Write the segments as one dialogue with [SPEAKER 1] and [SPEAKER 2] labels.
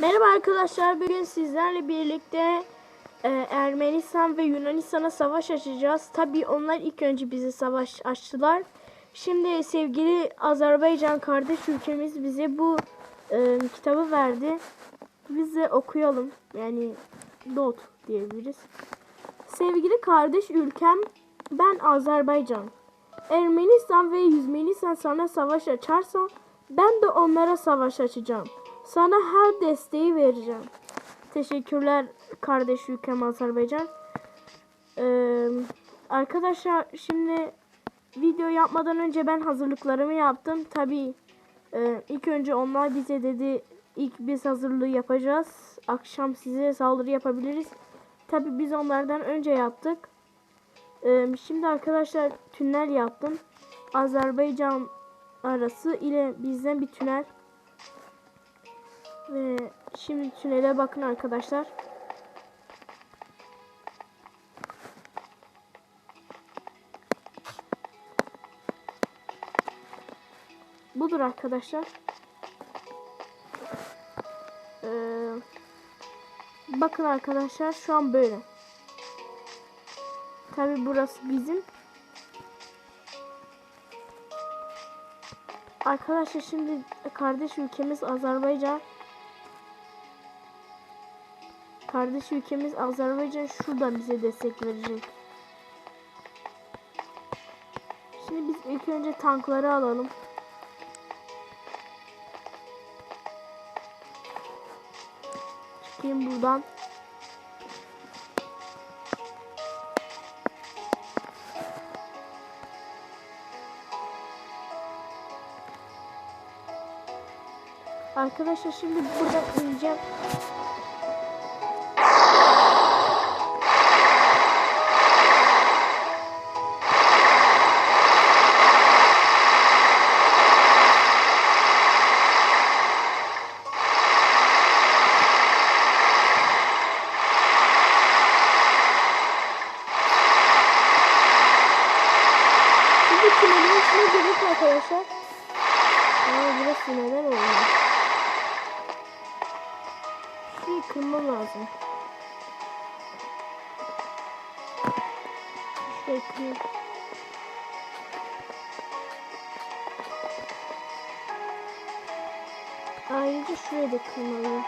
[SPEAKER 1] Merhaba arkadaşlar. Bugün sizlerle birlikte e, Ermenistan ve Yunanistan'a savaş açacağız. Tabii onlar ilk önce bize savaş açtılar. Şimdi sevgili Azerbaycan kardeş ülkemiz bize bu e, kitabı verdi. Biz de okuyalım. Yani not diyebiliriz. Sevgili kardeş ülkem ben Azerbaycan. Ermenistan ve Yüzmenistan sana savaş açarsa ben de onlara savaş açacağım. Sana her desteği vereceğim. Teşekkürler kardeş ülkem Azerbaycan. Ee, arkadaşlar şimdi video yapmadan önce ben hazırlıklarımı yaptım. Tabii e, ilk önce onlar bize dedi ilk biz hazırlığı yapacağız. Akşam size saldırı yapabiliriz. Tabii biz onlardan önce yaptık. Ee, şimdi arkadaşlar tünel yaptım. Azerbaycan arası ile bizden bir tünel. Ve şimdi tünele bakın arkadaşlar. Budur arkadaşlar. Ee, bakın arkadaşlar şu an böyle. Tabi burası bizim. Arkadaşlar şimdi kardeş ülkemiz Azerbaycan. Kardeş ülkemiz Azerbaycan şuradan bize destek verecek. Şimdi biz ilk önce tankları alalım. Çıkayım buradan. Arkadaşlar şimdi buradan ineceğim. Kırayım. Ayrıca şurayı da kırmalıyım.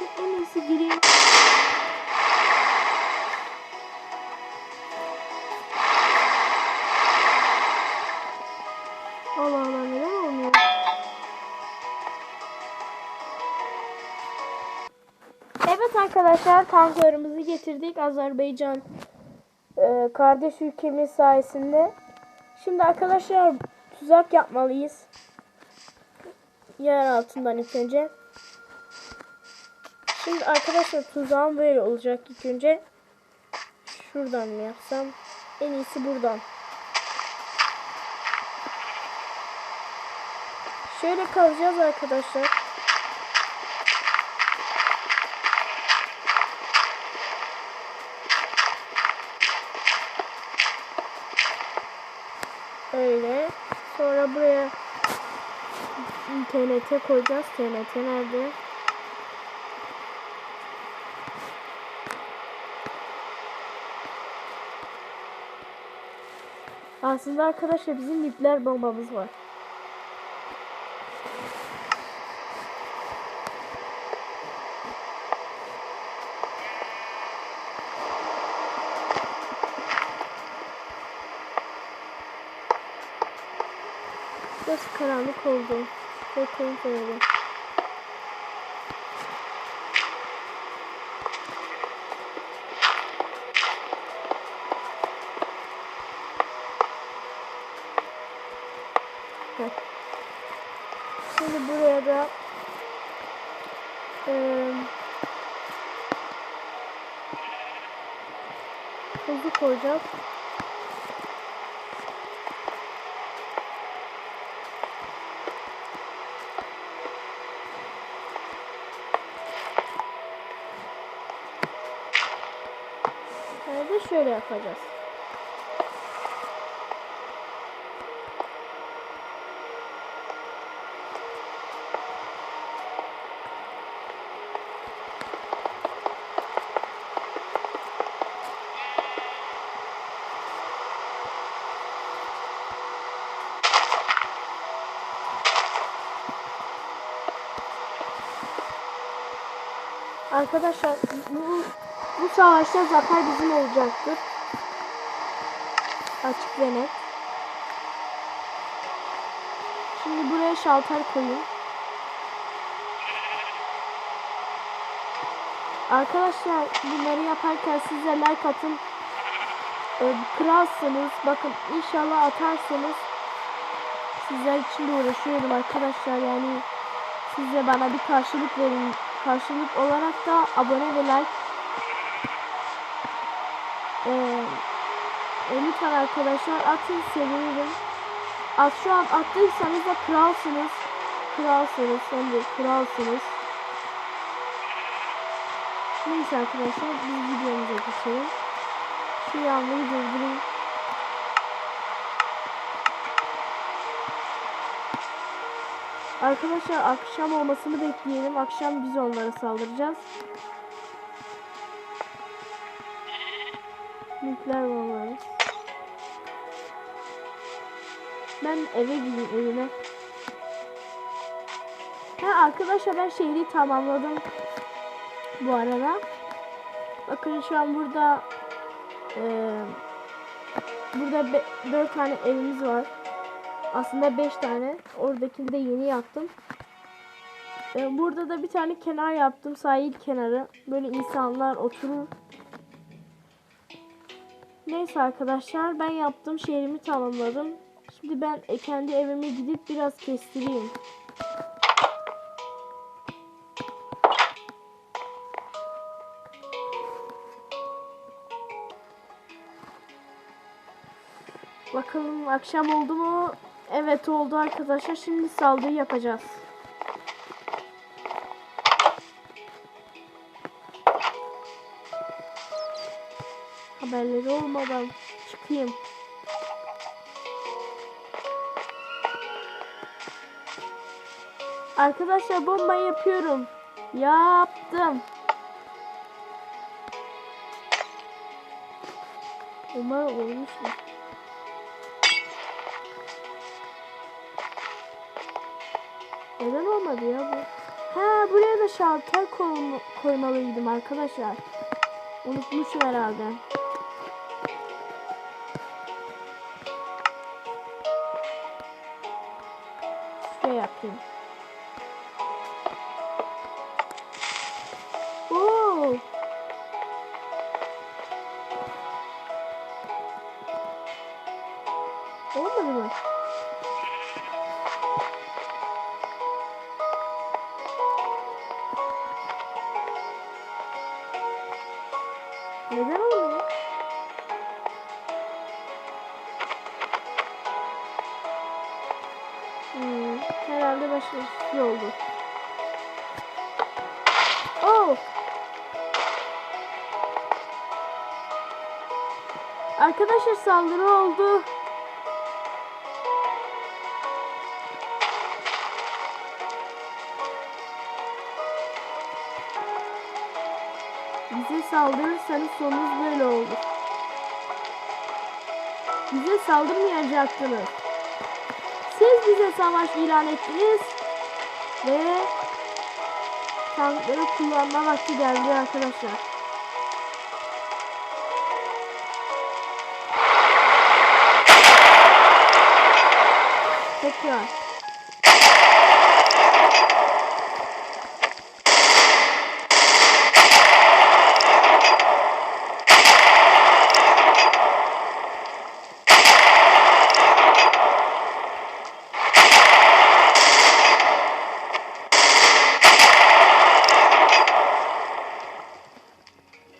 [SPEAKER 1] Bir En iyisi gireyim. Allah Allah neden olmuyor? Evet arkadaşlar tanklarımızı getirdik Azerbaycan e, kardeş ülkemiz sayesinde. Şimdi arkadaşlar tuzak yapmalıyız. Yer altından ilk önce. Şimdi arkadaşlar tuzağım böyle olacak ilk önce. Şuradan mı yapsam? En iyisi buradan. Şöyle kalacağız arkadaşlar. TNT koyacağız. TNT nerede? Aslında arkadaşlar bizim nükleer bombamız var. Biraz karanlık oldu. Kontrolü. Heh. Şimdi buraya da eee tuzu koyacağız. şöyle yapacağız. Arkadaşlar bu bu savaşta zafer bizim olacaktır. Açık ve net. Şimdi buraya şalter koyayım. Arkadaşlar bunları yaparken siz de like atın. Ee, kralsınız. Bakın inşallah atarsanız sizler için de uğraşıyorum arkadaşlar. Yani siz bana bir karşılık verin. Karşılık olarak da abone ve like. Ee, e, lütfen arkadaşlar atın sevinirim. At şu an attıysanız da kralsınız. Kralsınız. Sen de kralsınız. Neyse arkadaşlar biz videomuza geçelim. Şu yağmuru durdurayım. Arkadaşlar akşam olmasını bekleyelim. Akşam biz onlara saldıracağız. Nükleer bombaları. Ben eve gideyim evime. Ha arkadaşlar ben şehri tamamladım. Bu arada. Bakın şu an burada eee burada 4 tane evimiz var. Aslında 5 tane. Oradakini de yeni yaptım. Ee, burada da bir tane kenar yaptım. Sahil kenarı. Böyle insanlar oturur. Neyse arkadaşlar ben yaptım. Şehrimi tamamladım. Şimdi ben kendi evime gidip biraz kestireyim. Bakalım akşam oldu mu? Evet oldu arkadaşlar. Şimdi saldırı yapacağız. Haberleri olmadan çıkayım. Arkadaşlar bomba yapıyorum. Yaptım. Umarım olmuştur. Neden olmadı ya bu? Ha buraya da şalter koyma, koymalıydım arkadaşlar. Unutmuşum herhalde. Arkadaşlar saldırı oldu. Bize saldırırsanız sonunuz böyle olur. Bize saldırmayacaktınız. Siz bize savaş ilan ettiniz ve tankları kullanma vakti geldi arkadaşlar. Tekrar.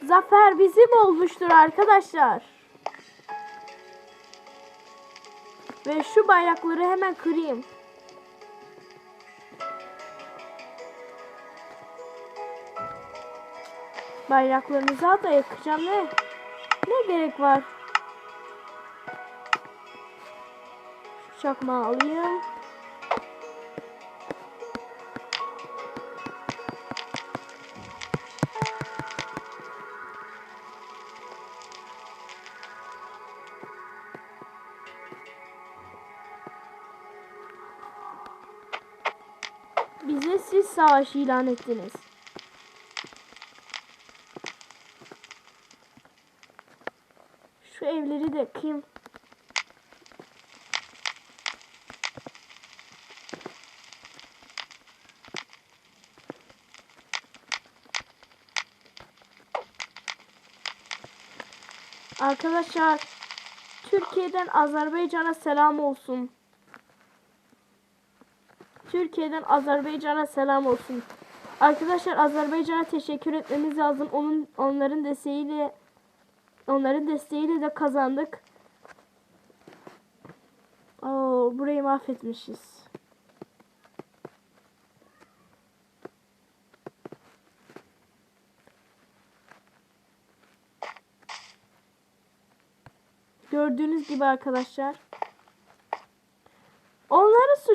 [SPEAKER 1] Zafer bizim olmuştur arkadaşlar. Ve şu bayrakları hemen kırayım. Bayraklarınızı da yakacağım ne? Ne gerek var? Şu çakmağı alayım. kendinize siz savaş ilan ettiniz. Şu evleri de kim? Arkadaşlar Türkiye'den Azerbaycan'a selam olsun. Türkiye'den Azerbaycan'a selam olsun. Arkadaşlar Azerbaycan'a teşekkür etmemiz lazım. Onun onların desteğiyle onların desteğiyle de kazandık. Oo, burayı mahvetmişiz. Gördüğünüz gibi arkadaşlar.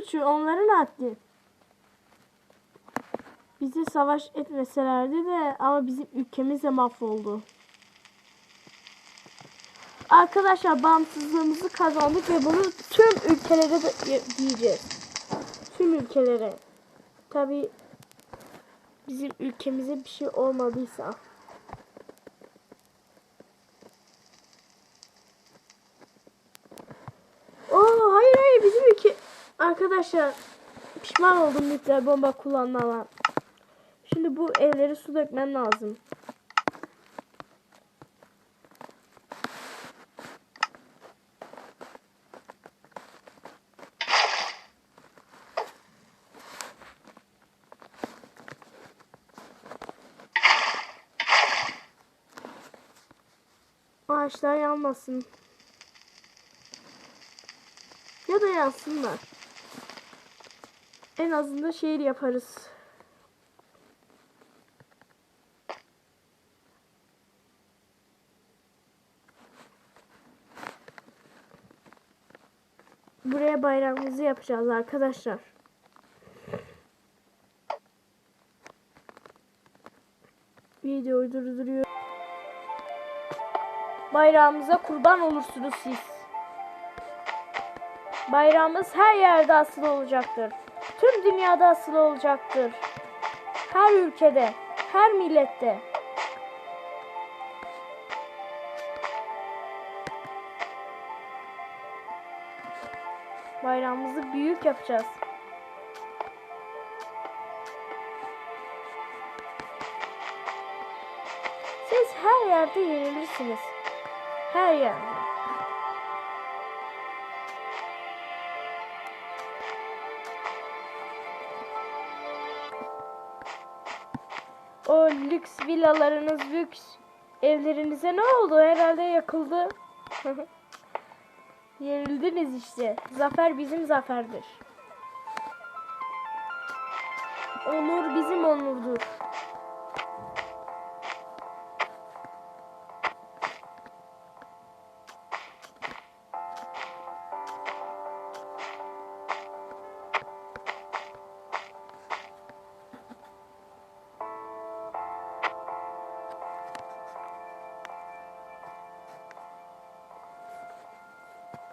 [SPEAKER 1] Suçu, onların haddi. Bizi savaş etmeselerdi de ama bizim ülkemiz de mahvoldu. Arkadaşlar bağımsızlığımızı kazandık ve bunu tüm ülkelere de diyeceğiz. Tüm ülkelere. Tabi bizim ülkemize bir şey olmadıysa. Oo hayır hayır bizim ülke arkadaşlar pişman oldum nükleer bomba kullanmama. Şimdi bu evleri su dökmem lazım. Ağaçlar yanmasın. Ya da yansınlar. En azından şehir yaparız. Buraya bayrağımızı yapacağız arkadaşlar. Videoyu durduruyor. Bayrağımıza kurban olursunuz siz. Bayrağımız her yerde asılı olacaktır. Tüm dünyada asılı olacaktır. Her ülkede, her millette. Bayrağımızı büyük yapacağız. Siz her yerde yenilirsiniz. Her yerde. Lüks villalarınız, lüks evlerinize ne oldu? Herhalde yakıldı. Yenildiniz işte. Zafer bizim zaferdir. Onur bizim onurdur.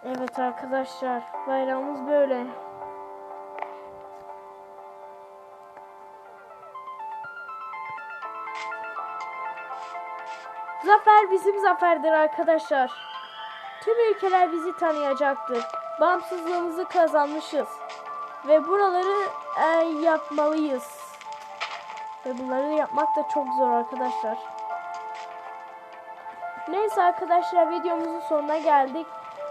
[SPEAKER 1] Evet arkadaşlar bayrağımız böyle. Zafer bizim zaferdir arkadaşlar. Tüm ülkeler bizi tanıyacaktır. Bağımsızlığımızı kazanmışız. Ve buraları e, yapmalıyız. Ve bunları yapmak da çok zor arkadaşlar. Neyse arkadaşlar videomuzun sonuna geldik.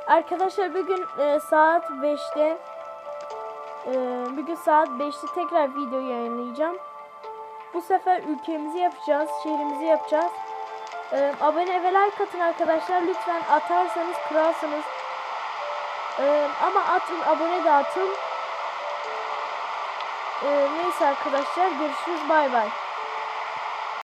[SPEAKER 1] Arkadaşlar bugün e, saat 5'te e, bugün saat 5'te tekrar video yayınlayacağım. Bu sefer ülkemizi yapacağız, şehrimizi yapacağız. E, abone ve like atın arkadaşlar. Lütfen atarsanız kralsınız. E, ama atın, abone de atın. E, neyse arkadaşlar görüşürüz. Bay bay.